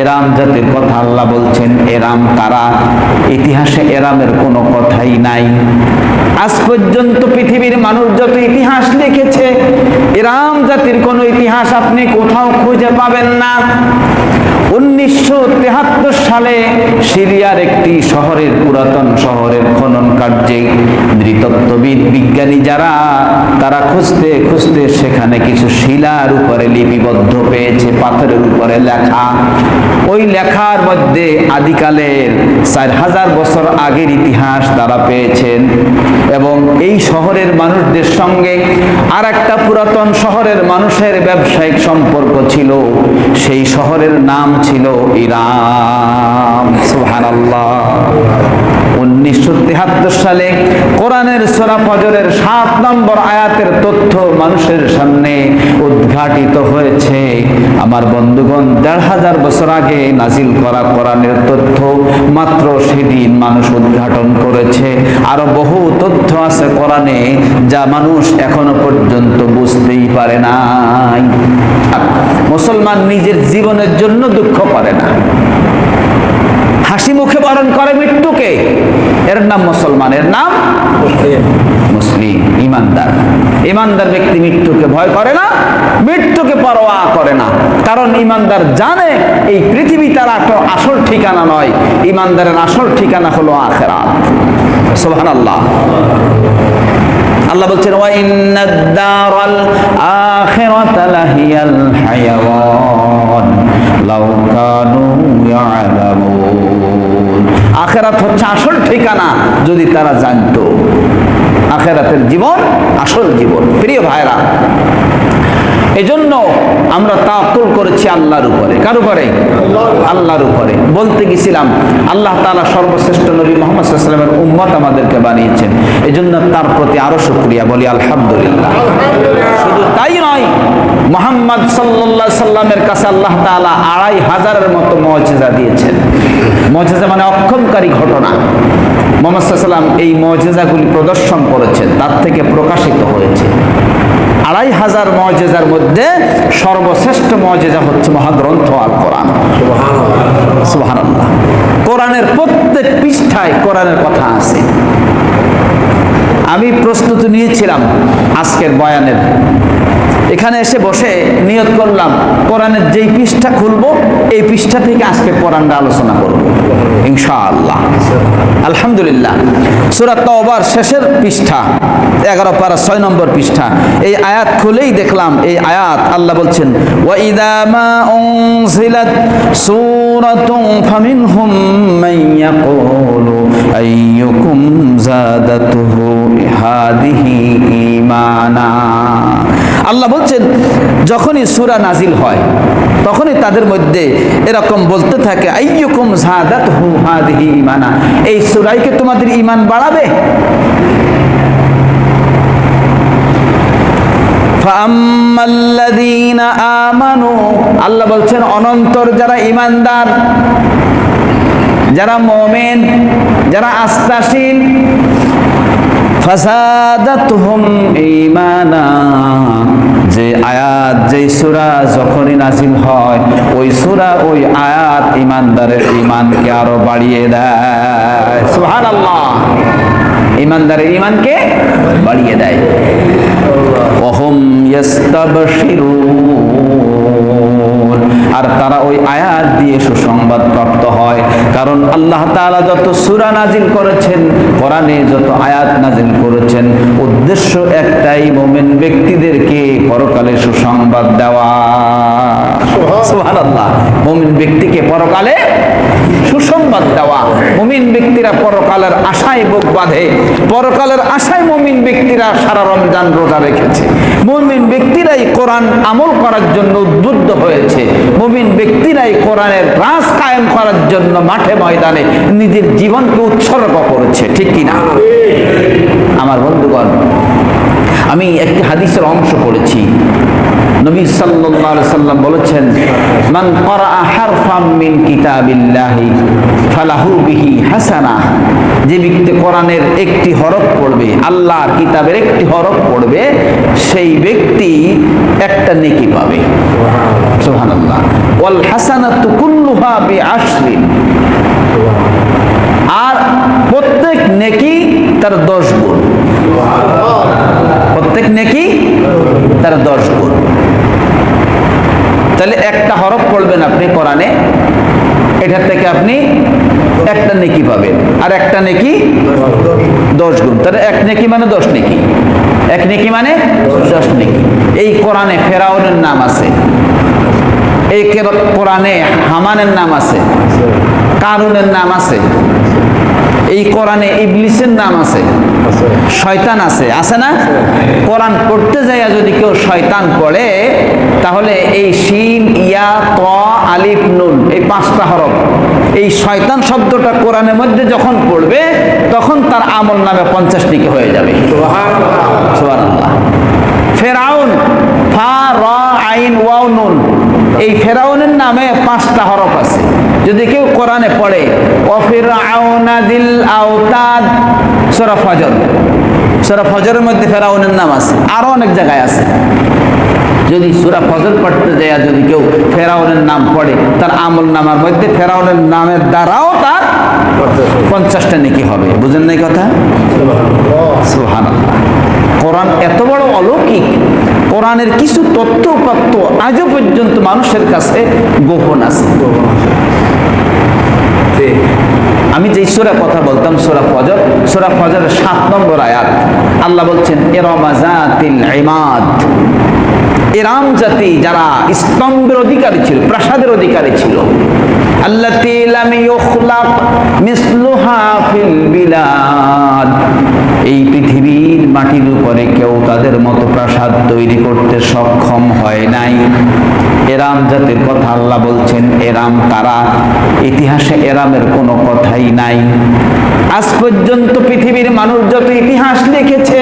এরাম জাতির কথা আল্লাহ বলছেন, এরাম কারা ইতিহাসে এরামের কোনো কথাই নাই। আজ পর্যন্ত পৃথিবীর মানুষ যত ইতিহাস লিখেছে, এরাম জাতির কোনো ইতিহাস আপনি কোথাও খুঁজে পাবেন না। উনিশশো সালে সিরিয়ার একটি শহরের পুরাতন শহরের খনন কার্যে নৃতত্ত্ববিদ বিজ্ঞানী যারা, তারা খুঁজতে খুঁজতে সেখানে কিছু শিলার উপরে লিপিবদ্ধ পেয়েছে, পাথরের উপরে লেখা। ওই লেখার মধ্যে আদিকালের চার হাজার বছর আগের ইতিহাস তারা পেয়েছেন এবং এই শহরের মানুষদের সঙ্গে আর একটা পুরাতন শহরের মানুষের ব্যবসায়িক সম্পর্ক ছিল, সেই শহরের নাম ছিল ইরাম সুবহানাল্লাহ। উনিশশো তেহাত্তর সালে কোরআনের সোরা ফজরের সাত নম্বর আয়াতের তথ্য মানুষের সামনে উদ্ঘাটিত হয়েছে। আমার বন্ধুগণ, দেড় হাজার বছর আগে নাজিল করা কোরআনের তথ্য মাত্র সেদিন মানুষ উদ্ঘাটন করেছে। আরও বহু তথ্য আছে কোরআনে যা মানুষ এখনও পর্যন্ত বুঝতেই পারে নাই। মুসলমান নিজের জীবনের জন্য দুঃখ করে না। হাসি মুখে বরণ করে মৃত্যুকে। এর নাম মুসলমানের নাম মুসলিম। ইমানদার। ইমানদার ব্যক্তি মৃত্যুকে ভয় করে না মৃত্যুকে পরোয়া করে না। কারণ ইমানদার জানে এই পৃথিবী তার আসল ঠিকানা নয় ইমানদারের আসল ঠিকানা হলো আখেরাত। সোহান আল্লাহ আল্লাহ বলছেন, ওয়া ইন্নাদ দারাল আখিরাতা লাহিয়াল হায়াওয়ান, লাউ কানু ইয়ালামুন। আখিরাত হচ্ছে আসল ঠিকানা যদি তারা জানতো। আখেরাতের জীবন আসল জীবন। প্রিয় ভাইরা এজন্য আমরা তাকুল করেছি আল্লাহর উপরে। কার উপরে? আল্লাহর উপরে। বলতে গেছিলাম, আল্লাহ তাআলা সর্বশ্রেষ্ঠ নবী মোহাম্মদ সাল্লামের উম্মত আমাদেরকে বানিয়েছেন। এজন্য তার প্রতি আরও শুকরিয়া বলি, আলহামদুলিল্লাহ। শুধু তাই নয়, মোহাম্মদ সাল্লাল্লাহু সাল্লামের কাছে আল্লাহ তাআলা আড়াই হাজারের মতো মজেজা দিয়েছেন। মজেজা মানে অক্ষমকারী ঘটনা। মোহাম্মদ সাল্লাম এই মজেজাগুলি প্রদর্শন করেছেন, তার থেকে প্রকাশিত হয়েছে। আড়াই হাজার মজেজার মধ্যে সর্বশ্রেষ্ঠ মজেজা হচ্ছে মহাগ্রন্থ আল কোরআন। সুবহানাল্লাহ। কোরআনের প্রত্যেক পৃষ্ঠায় কোরআনের কথা আছে। আমি প্রস্তুত নিয়েছিলাম আজকের বয়ানের। এখানে এসে বসে নিয়ত করলাম, কোরআনের যেই পৃষ্ঠা খুলবো, এই পৃষ্ঠা থেকে আজকে কোরআনটা আলোচনা করব, ইনশাআল্লাহ। আলহামদুলিল্লাহ। সুরাত তওবার শেষের পৃষ্ঠা, এগারো পারা ছয় নম্বর পৃষ্ঠা, এই আয়াত খুলেই দেখলাম, এই আয়াত আল্লাহ বলছেন, ওয়াইদা মা উনজিলাত সূরাতুন ফামিনহুম মান ইয়াকুলু, আইয়ুকুম হাদিহি ঈমানা। আল্লাহ বলছেন, যখনই সূরা নাজিল হয়, তখনই তাদের মধ্যে এরকম বলতে থাকে, আইয়ুকুম জাদাতুহু হাদিহি ঈমানা? এই সূরাইকে তোমাদের ইমান বাড়াবে? আমানু, আল্লাহ বলছেন, অনন্তর যারা ঈমানদার, যারা মুমিন, যারা আস্থাশীল ফাসাদাতুহুম ঈমানা। যে আয়াত যেই সুরা যখনই নাজিল হয় ওই সুরা ওই আয়াত ইমানদারের ইমানকে আরও বাড়িয়ে দেয়। সুবহানাল্লাহ। ইমানদারের ইমানকে বাড়িয়ে দেয়। অহম ইয়াস্তাবশিরুন আর তারা ওই আয়াত দিয়ে সুসংবাদ প্রাপ্ত হয়। কারণ আল্লাহ তাআলা যত সুরা নাজিল করেছেন, কোরআনে যত আয়াত নাজিল করেছেন, উদ্দেশ্য একটাই, মোমেন ব্যক্তিদেরকে পরকালে সুসংবাদ দেওয়া। সুবহানাল্লাহ। মোমেন ব্যক্তিকে পরকালে সুসংবাদ দেওয়া। মুমিন ব্যক্তিরা পরকালের আশায় বুক বাঁধে। পরকালের আশায় মুমিন ব্যক্তিরা সারা রমজান রোজা রেখেছে। মুমিন ব্যক্তিরাই কোরআন আমল করার জন্য উদ্বুদ্ধ হয়েছে। মুমিন ব্যক্তিরাই কোরআনের রাজ কায়েম করার জন্য মাঠে ময়দানে নিজের জীবনকে উৎসর্গ করেছে। ঠিক কিনা আমার বন্ধুগণ, আমি একটি হাদিসের অংশ পড়েছি। নবী সাল্লাল্লাহু সাল্লাম বলেছেন, মান ক্বারা হারফাম মিন কিতাবিল্লাহি ফালাহু বিহি হাসানা যে ব্যক্তি কোরআনের একটি হরফ পড়বে, আল্লাহর কিতাবের একটি হরফ পড়বে, সেই ব্যক্তি একটা নেকি পাবে। সুবহানাল্লাহ। ওয়াল হাসানাতু কুল্লুহা আর প্রত্যেক নেকি তার দশ গুণ। প্রত্যেক নেকি তার দশ গুণ। তাহলে একটা হরফ পড়বেন আপনি কোরআনে, এটার থেকে আপনি একটা নেকি পাবেন। আর একটা নেকি দশ গুণ। তাহলে এক নেকি মানে দশ নেকি। এক নেকি মানে দশ নেকি। এই কোরআনে ফেরাউনের নাম আছে। এই কের- কোরআনে হামানের নাম আছে। কারুনের নাম আছে। এই কোরআনে ইবলিসের নাম আছে। শয়তান আছে। আছে না? কোরআন পড়তে যাইয়া যদি কেউ শয়তান পড়ে তাহলে এই শিন ইয়া ত আলিফ নুন এই পাঁচটা হরফ এই শয়তান শব্দটা কোরআনের মধ্যে যখন পড়বে তখন তার আমল নামে পঞ্চাশ টিকে হয়ে যাবে। ফেরাউন ফা র আইন ওয়াও নুন এই ফেরাউনের নামে পাঁচটা হরফ আছে। যদি কেউ কোরআনে পড়ে অফির আউনাদিল আওতাদ সূরা ফজর। সূরা ফজরের মধ্যে ফেরাউনের নাম আছে, আরও অনেক জায়গায় আছে। যদি সূরা ফজর পড়তে যায়, যদি কেউ ফেরাউনের নাম পড়ে, তার আমল নামার মধ্যে ফেরাউনের নামের দ্বারাও তার পঞ্চাশটা নেকি হবে। বুঝেন নাই কথা? সুবহানাল্লাহ। কোরআন এত বড় অলৌকিক। কোরআনের কিছু তথ্য উপাত্ত আজও পর্যন্ত মানুষের কাছে গোপন আছে। যেই সুরা কথা বলতাম, সুরা ফজর। সুরা ফজরের সাত নম্বর আয়াত। আল্লাহ বলছেন এরমাজাতিল ইমাদ। এরাম জাতি যারা স্তম্ভের অধিকারী ছিল, প্রাসাদের অধিকারী ছিল আল্লাহ এই পৃথিবীর মাটির উপরে কেউ তাদের মতো প্রাসাদ তৈরি করতে সক্ষম হয় নাই। এরাম জাতির কথা আল্লাহ বলছেন, এরাম কারা? ইতিহাসে এরামের কোনো কথাই নাই। আজ পর্যন্ত পৃথিবীর মানুষ যত ইতিহাস লিখেছে,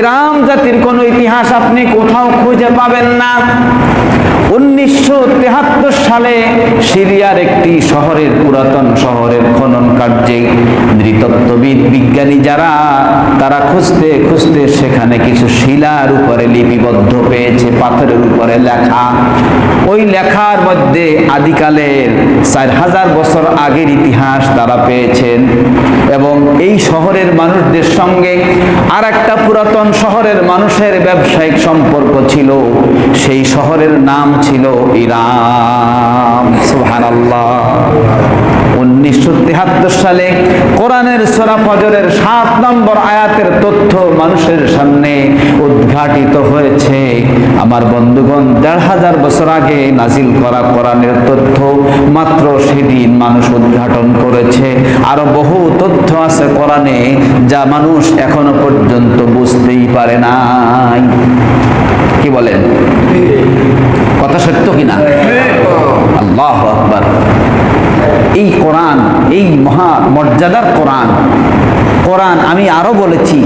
এরাম জাতির কোনো ইতিহাস আপনি কোথাও খুঁজে পাবেন না। উনিশশো তেহাত্তর সালে সিরিয়ার একটি শহরের পুরাতন শহরের খনন কার্যে নৃতত্ত্ববিদ বিজ্ঞানী যারা, তারা খুঁজতে খুঁজতে সেখানে কিছু শিলার উপরে লিপিবদ্ধ পেয়েছে, পাথরের উপরে লেখা। ওই লেখার মধ্যে আদিকালের চার হাজার বছর আগের ইতিহাস তারা পেয়েছেন এবং এই শহরের মানুষদের সঙ্গে আর একটা পুরাতন শহরের মানুষের ব্যবসায়িক সম্পর্ক ছিল, সেই শহরের নাম ছিল ইরাম সুবহানাল্লাহ। উনিশশো তেহাত্তর সালে কোরআনের সোরা ফজরের সাত নম্বর আয়াতের তথ্য মানুষের সামনে উদ্ঘাটিত হয়েছে। আমার বন্ধুগণ, দেড় হাজার বছর আগে নাজিল করা কোরআনের তথ্য মাত্র সেদিন মানুষ উদ্ঘাটন করেছে। আরও বহু তথ্য আছে কোরআনে যা মানুষ এখনও পর্যন্ত বুঝতেই পারে নাই কি বলেন কথা সত্য কিনা আল্লাহ আকবার এই কোরআন এই মহা মর্যাদার কোরআন কোরআন আমি আরও বলেছি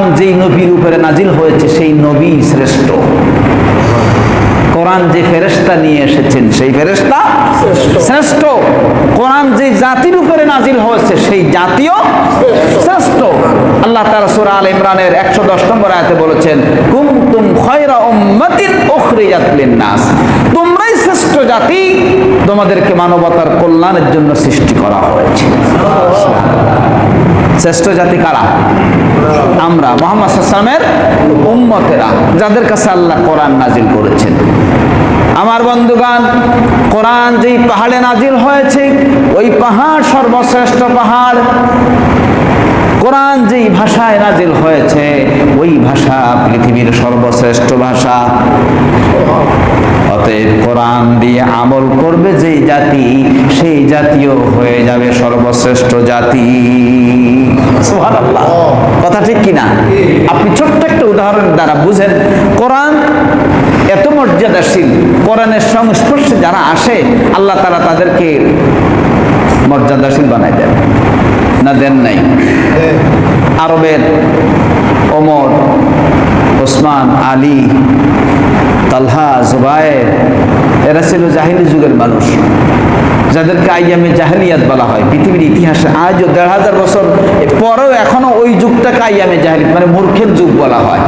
কোরআন যেই নবীর উপরে নাজিল হয়েছে সেই নবী শ্রেষ্ঠ। কোরআন যে ফেরেশতা নিয়ে এসেছেন সেই ফেরেশতা শ্রেষ্ঠ। কোরআন যে জাতির উপরে নাজিল হয়েছে সেই জাতীয় শ্রেষ্ঠ। আল্লাহ তাআলা সূরা আল ইমরানের 110 নম্বর আয়াতে বলেছেন কুনতুম খায়রা উম্মাতিন উখরিজাত লিন-নাস। তোমরাই শ্রেষ্ঠ জাতি তোমাদেরকে মানবতার কল্যাণের জন্য সৃষ্টি করা হয়েছে। শ্রেষ্ঠ জাতি কারা? আমরা মোহাম্মদ সাল্লামের উম্মতেরা, যাদের কাছে আল্লাহ কোরআন নাজিল করেছেন। আমার বন্ধুগান কোরআন যেই পাহাড়ে নাজিল হয়েছে, ওই পাহাড় সর্বশ্রেষ্ঠ পাহাড়। কোরআন যেই ভাষায় নাজিল হয়েছে, ওই ভাষা পৃথিবীর সর্বশ্রেষ্ঠ ভাষা। অতএব কোরআন দিয়ে আমল করবে যেই জাতি, সেই জাতীয় হয়ে যাবে সর্বশ্রেষ্ঠ জাতি। কথা ঠিক কিনা আপনি ছোট্ট একটা উদাহরণ দ্বারা বুঝেন। কোরআন এত মর্যাদাশীল। কোরআনের সংস্পর্শে যারা আসে, আল্লাহ তারা তাদেরকে মর্যাদাশীল বানাই দেন। না দেন নাই? আরবের ওমর, ওসমান, আলী, তালহা, জুবায়ের, এরা ছিল জাহিলি যুগের মানুষ। যাদেরকে আইয়ামে জাহেলিয়াত বলা হয়। পৃথিবীর ইতিহাসে আজও দেড় হাজার বছর পরেও এখনও ওই যুগটাকে আইয়ামে জাহেলিয়াত মানে মূর্খের যুগ বলা হয়।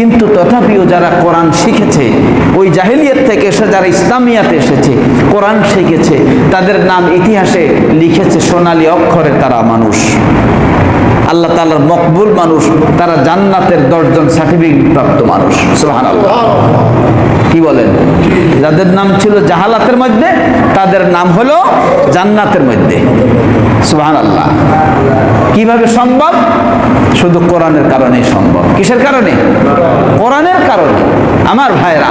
কিন্তু তথাপিও যারা কোরআন শিখেছে, ওই জাহেলিয়াত থেকে এসে যারা ইসলামিয়াতে এসেছে, কোরআন শিখেছে, তাদের নাম ইতিহাসে লিখেছে সোনালী অক্ষরে তারা মানুষ। আল্লাহ তাআলার মকবুল মানুষ, তারা জান্নাতের দশজন সার্টিফিকেট প্রাপ্ত মানুষ। সুবহানাল্লাহ। কি বলেন? যাদের নাম ছিল জাহালাতের মধ্যে, তাদের নাম হলো জান্নাতের মধ্যে। সুবহান আল্লাহ কীভাবে সম্ভব? শুধু কোরআনের কারণেই সম্ভব। কিসের কারণে? কোরআনের কারণে। আমার ভাইরা।